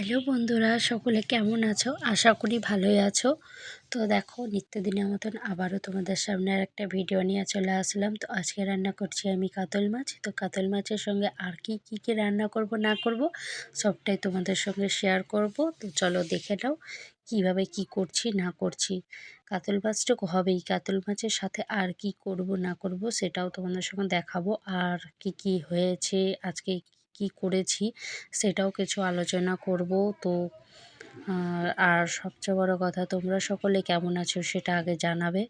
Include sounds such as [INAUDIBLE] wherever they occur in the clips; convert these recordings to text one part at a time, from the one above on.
Hello বন্ধুরা, সকলে কেমন আছো? আশা করি ভালোই আছো। তো দেখো, নিত্যদিনের মতন আবারও তোমাদের সামনে আর একটা ভিডিও নিয়ে চলে আসলাম। তো আজকে রান্না করছি আমি কাতল মাছ। তো কাতল মাছের সঙ্গে আর কি, কী কী রান্না করব, না করব, সবটাই তোমাদের সঙ্গে শেয়ার করব। তো চলো দেখে নাও, কীভাবে কি করছি, না করছি। কাতল মাছটুকু হবেই, কাতল মাছের সাথে আর কি করব, না করব, সেটাও তোমাদের সঙ্গে দেখাবো। আর কি কি হয়েছে, আজকে কি করেছি সেটাও কিছু আলোচনা করব। তো আর সবচেয়ে বড় কথা তোমরা সকলে কেমন আছো সেটা আগে জানাবে।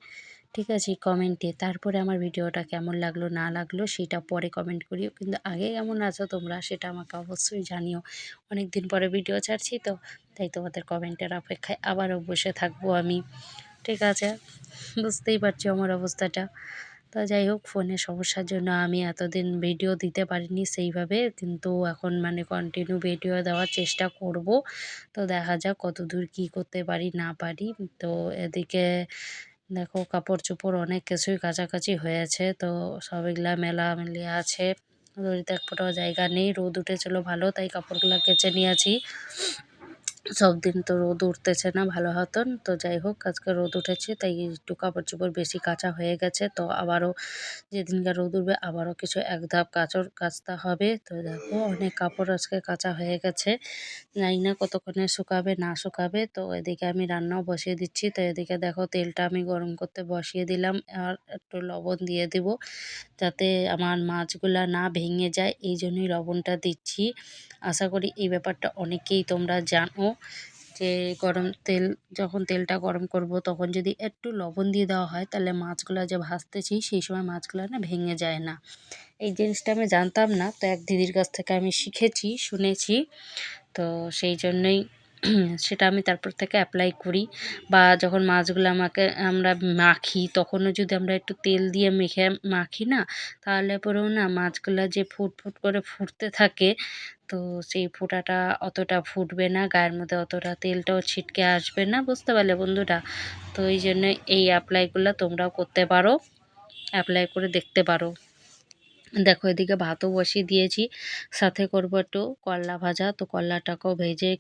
ঠিক আছে, কমেন্টে তারপরে আমার ভিডিওটা কেমন লাগল, না লাগল সেটা পরে কমেন্ট করিও। কিন্তু আগে কেমন আছো তোমরা সেটা আমাকে অবশ্যই জানিও। অনেক দিন পরে ভিডিও ছাড়ছি তো, তাই তোমাদের কমেন্টের অপেক্ষায় আবারও বসে থাকব আমি। ঠিক আছে, বুঝতেই পারছি আমার অবস্থাটা। তা যাই হোক ফোনের সমস্যার জন্য আমি এতদিন ভিডিও দিতে পারিনি সেইভাবে। কিন্তু এখন মানে কন্টিনিউ ভিডিও দেওয়ার চেষ্টা করব। তো দেখা যাক কত দূর কী করতে পারি, না পারি। তো এদিকে দেখো কাপড় চোপড় অনেক কিছুই কাছাকাছি হয়েছে। তো সব এগুলা মেলা মেলে আছে। দড়িতে এক জায়গা নেই। রোদ উঠেছিল ভালো, তাই কাপড়গুলো কেচে নিয়েছি। সব দিন তো রোদ উঠতেছে না, ভালো হতন। তো যাই হোক, আজকে রোদ উঠেছে, তাই একটু কাপড় চোপড় বেশি কাঁচা হয়ে গেছে। তো আবারও যেদিনকে রোদ উঠবে, আবারও কিছু এক ধাপ কাচর কাচতে হবে। তো দেখো, অনেক কাপড় আজকে কাঁচা হয়ে গেছে। জানি না কতক্ষণে শুকাবে, না শুকাবে। তো এদিকে আমি রান্নাও বসিয়ে দিচ্ছি। তো এদিকে দেখো, তেলটা আমি গরম করতে বসিয়ে দিলাম। আর একটু লবণ দিয়ে দিব, যাতে আমার মাছগুলা না ভেঙে যায়। এই জন্যই লবণটা দিচ্ছি। আশা করি এই ব্যাপারটা অনেকেই তোমরা জানো। যে গরম তেল, যখন তেলটা গরম করব, তখন যদি একটু লবণ দিয়ে দেওয়া হয়, তাহলে মাছগুলো যে ভাজতেছি, সেই সময় মাছগুলো না ভেঙে যায় না। এই জিনিসটা আমি জানতাম না, তো এক দিদির কাছ থেকে আমি শিখেছি, শুনেছি। তো সেই জন্যই [CLEARS THROAT] সেটা আমি তারপর থেকে অ্যাপ্লাই করি। বা যখন মাছগুলো আমাকে, আমরা মাখি, তখনও যদি আমরা একটু তেল দিয়ে মেখে মাখি না, তাহলে পরেও না মাছগুলো যে ফুট ফুট করে ফুটতে থাকে তো সেই ফোঁটাটা অতটা ফুটবে না, গায়ের মধ্যে অতটা তেলটাও ছিটকে আসবে না, বুঝতে পারলে বন্ধুরা? তো এই জন্য এই অ্যাপ্লাইগুলো তোমরাও করতে পারো অ্যাপ্লাই করে দেখতে পারো। দেখো এদিকে ভাতও বসিয়ে দিয়েছি, সাথে করব একটু করলা ভাজা। তো করলাটাকেও ভেজে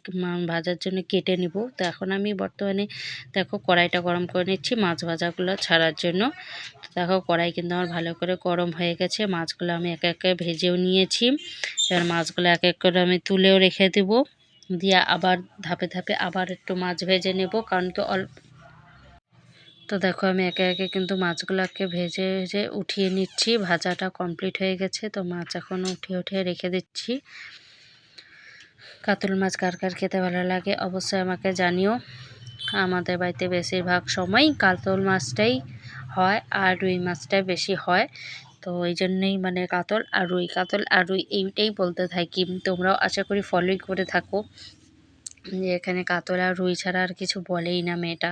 ভাজার জন্য কেটে নিব। তো এখন আমি বর্তমানে দেখো কড়াইটা গরম করে নিচ্ছি মাছ ভাজাগুলো ছাড়ার জন্য। তো দেখো কড়াই কিন্তু আমার ভালো করে গরম হয়ে গেছে, মাছগুলো আমি একে এক ভেজেও নিয়েছি। এবার মাছগুলো এক এক করে আমি তুলেও রেখে দেবো। দিয়ে আবার ধাপে ধাপে আবার একটু মাছ ভেজে নেব, কারণ কি অল্প তো দেখো, আমি একে একে কিন্তু মাছগুলোকে ভেজে ভেজে উঠিয়ে নিচ্ছি। ভাজাটা কমপ্লিট হয়ে গেছে, তো মাছ এখন উঠিয়ে উঠিয়ে রেখে দিচ্ছি। কাতল মাছ কার কার খেতে ভালো লাগে অবশ্যই আমাকে জানিও। আমাদের বাড়িতে বেশিরভাগ সময় কাতল মাছটাই হয় আর রুই মাছটাই বেশি হয়। তো ওই জন্যই মানে কাতল আর রুই, কাতল আর রুই এইটাই বলতে থাকি। তোমরাও আশা করি ফলোই করে থাকো। যে এখানে কাতলা রুই ছাড়া আর কিছু বলেই না মেয়েটা।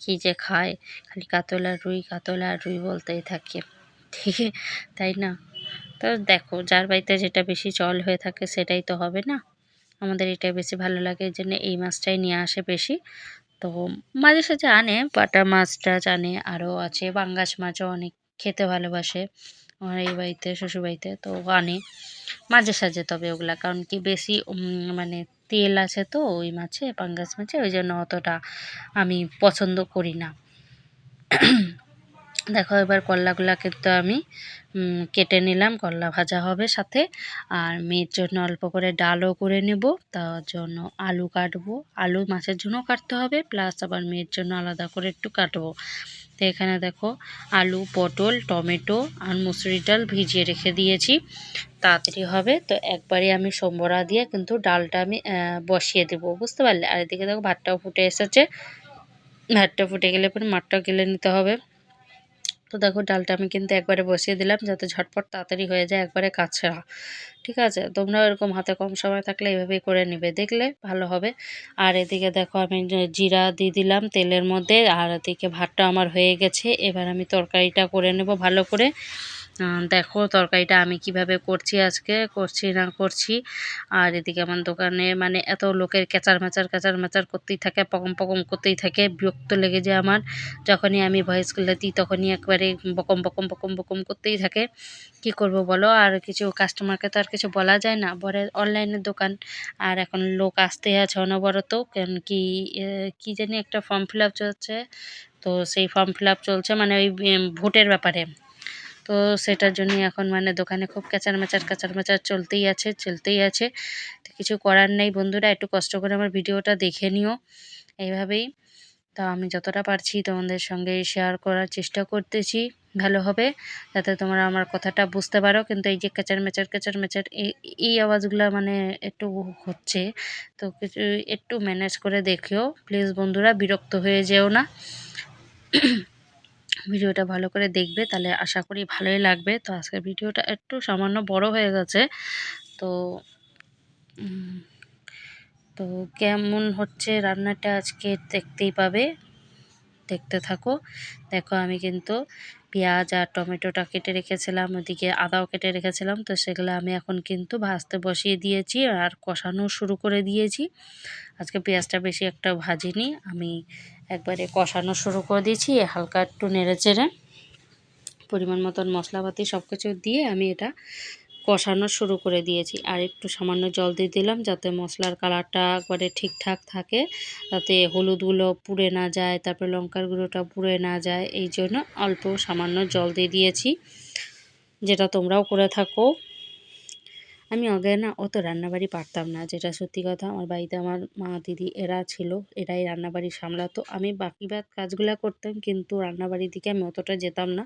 কী যে খায়? খালি কাতলা রুই কাতলা রুই বলতেই থাকে। ঠিক তাই না? তো দেখো, যার বাড়িতে যেটা বেশি চল হয়ে থাকে সেটাই তো হবে না। আমাদের এটাই বেশি ভালো লাগে, এই জন্য এই মাছটাই নিয়ে আসে বেশি। তো মাঝে সাঝে আনে, বাটা মাছ টাছ আনে আরও আছে, বাঙ্গাস মাছও অনেক খেতে ভালোবাসে। আমার এই বাড়িতে, শ্বশুরবাড়িতে তো আনে। মাঝে সাঝে তবে ওগুলা, কারণ কি বেশি মানে তেল আছে তো ওই মাছে, পাঙ্গাস মাছে, ওই জন্য অতটা আমি পছন্দ করি না। দেখো এবার করলাগুলা কিন্তু আমি কেটে নিলাম করলা ভাজা হবে সাথে। আর মেয়ের জন্য অল্প করে ডালও করে নেব, তার জন্য আলু কাটবো। আলু মাছের জন্য কাটতে হবে, প্লাস আবার মেয়ের জন্য আলাদা করে একটু কাটবো। তো এখানে দেখো আলু, পটল, টমেটো আর মুসুরি ডাল ভিজিয়ে রেখে দিয়েছি। তাড়াতাড়ি হবে, তো একবারে আমি সম্বরা দিয়ে কিন্তু ডালটা আমি বসিয়ে দেবো, বুঝতে পারলে? আর এদিকে দেখো ভাতটাও ফুটে এসেছে। ভাতটা ফুটে গেলে পরে মাঠটা গেলে নিতে হবে। তো দেখো ডালটা আমি কিন্তু একবারে বসিয়ে দিলাম যাতে ঝটপট তাড়াতাড়ি হয়ে যায়, একবারে কাঁচা ঠিক আছে? তোমরাও এরকম হাতে কম সময় থাকলে এভাবেই করে নেবে। দেখলে ভালো হবে। আর এদিকে দেখো আমি জিরা দিয়ে দিলাম তেলের মধ্যে, আর এদিকে ভাতটা আমার হয়ে গেছে। এবার আমি তরকারিটা করে নেব ভালো করে। দেখো তরকারিটা আমি কীভাবে করছি আজকে, করছি না করছি। আর এদিকে আমার দোকানে মানে এত লোকের কেচার মেচার কেচার মেচার করতেই থাকে, পকম পকম করতেই থাকে, বিরক্ত লেগে যায় আমার। যখনই আমি ভয়েস করলে দিই, তখনই একবারে বকম বকম বকম বকম করতেই থাকে। কি করব বলো? আর কিছু কাস্টমারকে তো আর কিছু বলা যায় না। পরে অনলাইনের দোকান। আর এখন লোক আসতে আছে অনবরত। কেন কি কি জানি একটা ফর্ম ফিল আপ চলছে। তো সেই ফর্ম ফিল আপ চলছে মানে ওই ভোটের ব্যাপারে। তো সেটার জন্যই এখন মানে দোকানে খুব ক্যাচার ম্যাচার ক্যাচার ম্যাচার চলতেই আছে চলতেই আছে। তো কিছু করার নেই বন্ধুরা, একটু কষ্ট করে আমার ভিডিওটা দেখে নিও এইভাবেই। তো আমি যতটা পারছি তোমাদের সঙ্গে শেয়ার করার চেষ্টা করতেছি, ভালো হবে। যাতে তোমরা আমার কথাটা বুঝতে পারো। কিন্তু এই যে কেচার মেচার কেচার মেচার এই এই আওয়াজগুলো মানে একটু হচ্ছে। তো কিছু একটু ম্যানেজ করে দেখিও। প্লিজ বন্ধুরা, বিরক্ত হয়ে যেও না। ভিডিওটা ভালো করে দেখবে, তাহলে আশা করি ভালোই লাগবে। তো আজকের ভিডিওটা একটু সামান্য বড় হয়ে গেছে। তো তো কেমন হচ্ছে রান্নাটা আজকে দেখতেই পাবে। দেখতে থাকো। দেখো, আমি কিন্তু পেঁয়াজ আর টমেটোটা কেটে রেখেছিলাম, ওদিকে আদাও কেটে রেখেছিলাম। তো সেগুলো আমি এখন কিন্তু ভাজতে বসিয়ে দিয়েছি আর কষানো শুরু করে দিয়েছি। আজকে পেঁয়াজটা বেশি একটা ভাজিনি। আমি একবারে কষানো শুরু করে দিয়েছি হালকা একটু নেড়ে চেড়ে পরিমাণ মতন মশলাপাতি সব কিছু দিয়ে আমি এটা কষানো শুরু করে দিয়েছি। আর একটু সামান্য জল দিয়ে দিলাম যাতে মশলার কালারটা একবারে ঠিকঠাক থাকে যাতে হলুদগুলো পুড়ে না যায়, তারপরে লঙ্কার গুঁড়োটা পুড়ে না যায়, এই জন্য অল্প সামান্য জল দিয়ে দিয়েছি। যেটা তোমরাও করে থাকো। আমি আগে না অত রান্নাবাড়ি পারতাম না, যেটা সত্যি কথা আমার বাড়িতে আমার মা, দিদি এরা ছিল, এরাই রান্নাবাড়ি সামলাতো। আমি বাকি বাদ কাজগুলো করতাম, কিন্তু রান্নাবাড়ির দিকে আমি অতটা যেতাম না।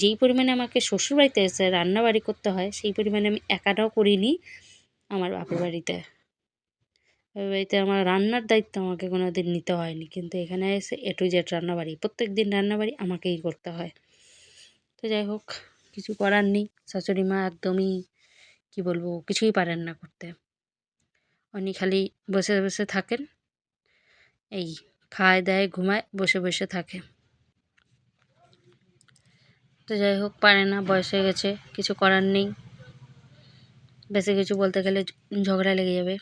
যেই পরিমাণে আমাকে শ্বশুরবাড়িতে এসে রান্নাবাড়ি করতে হয়, সেই পরিমাণে আমি একাটাও করিনি আমার বাপের বাড়িতে। বাড়িতে আমার রান্নার দায়িত্ব আমাকে কোনো দিন নিতে হয়নি, কিন্তু এখানে এসে এ টু জেড রান্নাবাড়ি প্রত্যেক দিন রান্নাবাড়ি আমাকেই করতে হয়। তো যাই হোক, কিছু করার নেই, শাশুড়ি মা একদমই কি বলব, কিছুই পারেন না করতে। উনি খালি বসে বসে থাকেন। এই খায়, দেয়, ঘুমায়, বসে বসে থাকে। তো যাই হোক, পারে না, বয়স হয়ে গেছে, কিছু করার নেই। বেশি কিছু বলতে গেলে ঝগড়া লেগে যাবে।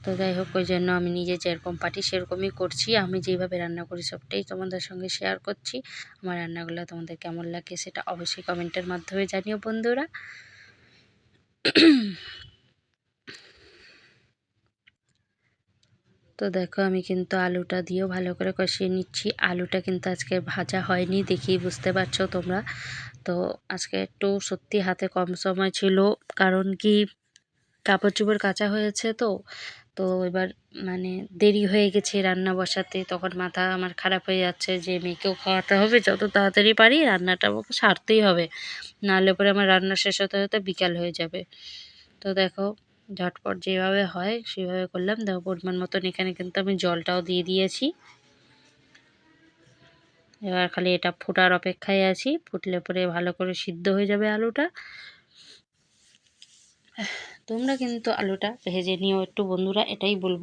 তো যাই হোক, ওই জন্য আমি নিজে যেরকম পারি সেরকমই করছি। আমি যেভাবে রান্না করি সবটাই তোমাদের সঙ্গে শেয়ার করছি। আমার রান্নাগুলো তোমাদের কেমন লাগে সেটা অবশ্যই কমেন্টের মাধ্যমে জানিও বন্ধুরা। তো দেখো, আমি কিন্তু আলুটা দিয়েও ভালো করে কষিয়ে নিচ্ছি। আলুটা কিন্তু আজকে ভাজা হয়নি দেখি বুঝতে পারছ তোমরা। তো আজকে একটু সত্যি হাতে কম সময় ছিল, কারণ কি কাপড় চোপড় কাঁচা হয়েছে তো তো এবার মানে দেরি হয়ে গেছে রান্না বসাতে, তখন মাথা আমার খারাপ হয়ে যাচ্ছে যে মেয়েকেও খাওয়াতে হবে, যত তাড়াতাড়ি পারি রান্নাটা আমাকে সারতেই হবে। নাহলে পরে আমার রান্না শেষ হতে হতে বিকাল হয়ে যাবে। তো দেখো, ঝটপট যেভাবে হয় সেভাবে করলাম। দেখো, পরিমাণ মতন এখানে কিন্তু আমি জলটাও দিয়ে দিয়েছি। এবার খালি এটা ফোটার অপেক্ষায় আছি। ফুটলে পরে ভালো করে সিদ্ধ হয়ে যাবে আলুটা। তোমরা কিন্তু আলুটা ভেজে নিও একটু, বন্ধুরা এটাই বলব।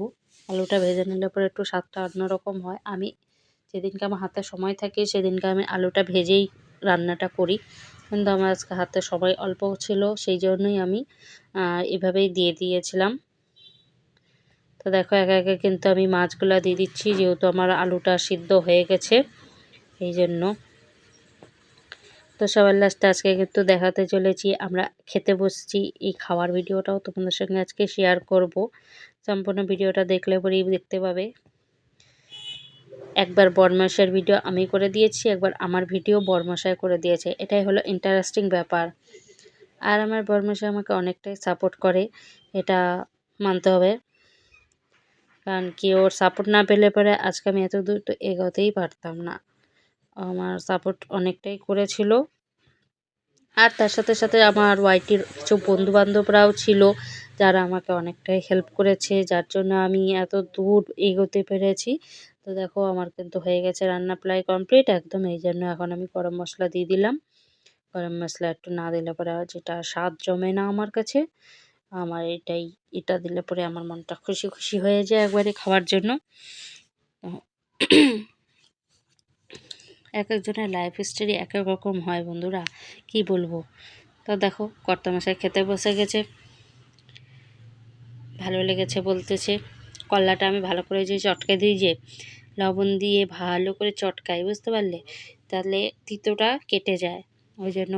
আলুটা ভেজে নিলে পরে একটু স্বাদটা অন্যরকম হয়। আমি যেদিনকে আমার হাতে সময় থাকে সেদিনকে আমি আলুটা ভেজেই রান্নাটা করি। কিন্তু আমার আজকে হাতে সময় অল্প ছিল, সেই জন্যই আমি এভাবেই দিয়ে দিয়েছিলাম। তো দেখো, একে একে কিন্তু আমি মাছগুলো দিয়ে দিচ্ছি, যেহেতু আমার আলুটা সিদ্ধ হয়ে গেছে, এই জন্য। তো সবার লাস্টে আজকে কিন্তু দেখাতে চলেছি, আমরা খেতে বসছি এই খাওয়ার ভিডিওটাও তোমাদের সঙ্গে আজকে শেয়ার করব। সম্পূর্ণ ভিডিওটা দেখলে পরেই দেখতে পাবে। একবার বরমাসের ভিডিও আমি করে দিয়েছি, একবার আমার ভিডিও বরমশাই করে দিয়েছে। এটাই হলো ইন্টারেস্টিং ব্যাপার। আর আমার বরমশাই আমাকে অনেকটাই সাপোর্ট করে, এটা মানতে হবে। কারণ কি, ওর সাপোর্ট না পেলে পরে আজকে আমি এত দূর তো এগোতেই পারতাম না। আমার সাপোর্ট অনেকটাই করেছিল। আর তার সাথে সাথে আমার ওয়াইটির কিছু বন্ধুবান্ধবরাও ছিল, যারা আমাকে অনেকটাই হেল্প করেছে, যার জন্য আমি এত দূর এগোতে পেরেছি। তো দেখো, আমার কিন্তু হয়ে গেছে রান্না প্রায় কমপ্লিট একদম এই জন্য এখন আমি গরম মশলা দিয়ে দিলাম। গরম মশলা একটু না দিলে পরে যেটা স্বাদ জমে না আমার কাছে, আমার এটাই, এটা দিলে পরে আমার মনটা খুশি খুশি হয়ে যায় একবারে খাওয়ার জন্য। এক একজনের লাইফ স্টাইল এক এক রকম হয় বন্ধুরা, কি বলব? তো দেখো, কর্তামশাই খেতে বসে গেছে। ভালো লেগেছে বলতেছে, কলাটা আমি ভালো করে যে চটকে দিই যে, লবণ দিয়ে ভালো করে চটকাই, বুঝতে পারলে? তাহলে তিতোটা কেটে যায়, ওই জন্য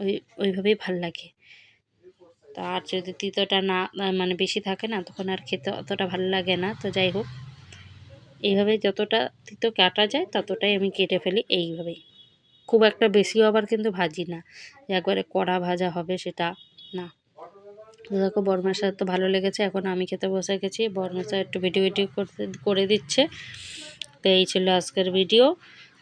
ওই, ওইভাবেই ভালো লাগে। তো আর যদি তিতোটা না মানে বেশি থাকে না, তখন আর খেতে অতটা ভালো লাগে না, তো যাই হোক। এইভাবে যতটা তিতো কাটা যায়, ততটাই আমি কেটে ফেলি এইভাবেই। খুব একটা বেশিও আবার কিন্তু ভাজি না। যে একবারে কড়া ভাজা হবে সেটা না। দেখো বরমাসার তো ভালো লেগেছে। এখন আমি খেতে বসে গেছি। বরমাসা একটু ভিডিও ভিডিও করতে, করে দিচ্ছে। তো এই ছিল আজকের ভিডিও।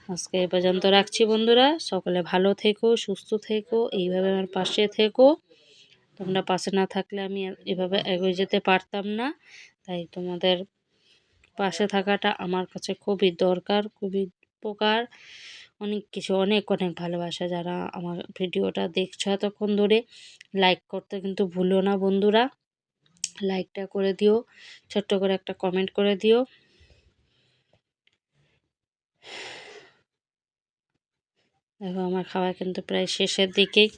আজকে এ পর্যন্ত রাখছি বন্ধুরা। সকলে ভালো থেকো, সুস্থ থেকো, এইভাবে আমার পাশে থেকো। তোমরা পাশে না থাকলে আমি এভাবে এগিয়ে যেতে পারতাম না। তাই তোমাদের পাশে থাকাটা আমার কাছে খুবই দরকার, খুবই উপকার। অনেক কিছু, অনেক অনেক ভালোবাসা যারা আমার ভিডিওটা দেখছ এতক্ষণ ধরে। লাইক করতে কিন্তু ভুলো না বন্ধুরা। লাইকটা করে দিও, ছোট্ট করে একটা কমেন্ট করে দিও। দেখো, আমার খাওয়া কিন্তু প্রায় শেষের দিকেই।